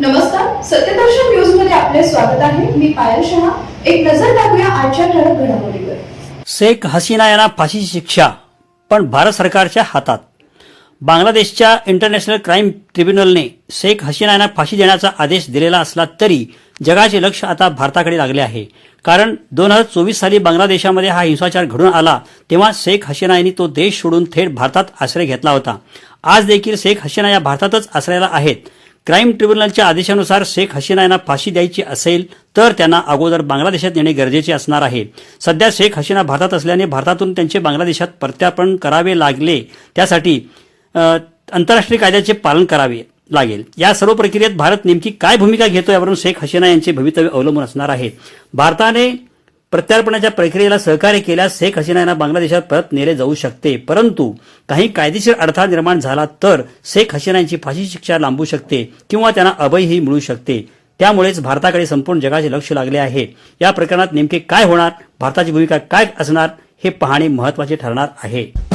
नमस्कार सत्यदर्शन न्यूजमध्ये आपले स्वागत आहे. मी पायल शहा. एक नजर टाकूया आजच्या ठळक घडामोडीवर. शेख हसीना यांना फाशीची शिक्षा पण भारत सरकारच्या हातात. बांगलादेशच्या इंटरनॅशनल क्राईम ट्रिब्युनलने शेख हसीना यांना फाशी देण्याचा आदेश दिलेला असला तरी जगाचे लक्ष आता भारताकडे लागले आहे. कारण दोन हजार चोवीस साली बांगलादेशामध्ये हा हिंसाचार घडून आला तेव्हा शेख हसीना यांनी तो देश सोडून थेट भारतात आश्रय घेतला होता. आज देखील शेख हसीना या भारतातच आश्रयाला आहेत. क्राईम ट्रिब्युनलच्या आदेशानुसार शेख हसीना यांना फाशी द्यायची असेल तर त्यांना अगोदर बांगलादेशात येणे गरजेचे असणार आहे. सध्या शेख हसीना भारतात असल्याने भारतातून त्यांचे बांगलादेशात प्रत्यार्पण करावे लागले. त्यासाठी आंतरराष्ट्रीय कायद्याचे पालन करावे लागेल. या सर्व प्रक्रियेत भारत नेमकी काय भूमिका घेतो यावरून शेख हसीना यांचे भवितव्य अवलंबून असणार आहे. भारताने प्रत्यार्पणाच्या प्रक्रियेला सहकार्य केल्यास शेख हसीना यांना बांगलादेशात परत नेले जाऊ शकते. परंतु काही कायदेशीर अडथळा निर्माण झाला तर शेख हसीना यांची फाशी शिक्षा लांबू शकते किंवा त्यांना अभयही मिळू शकते. त्यामुळेच भारताकडे संपूर्ण जगाचे लक्ष लागले आहे. या प्रकरणात नेमके काय होणार? भारताची भूमिका काय असणार? हे पाहणे महत्त्वाचे ठरणार आहे.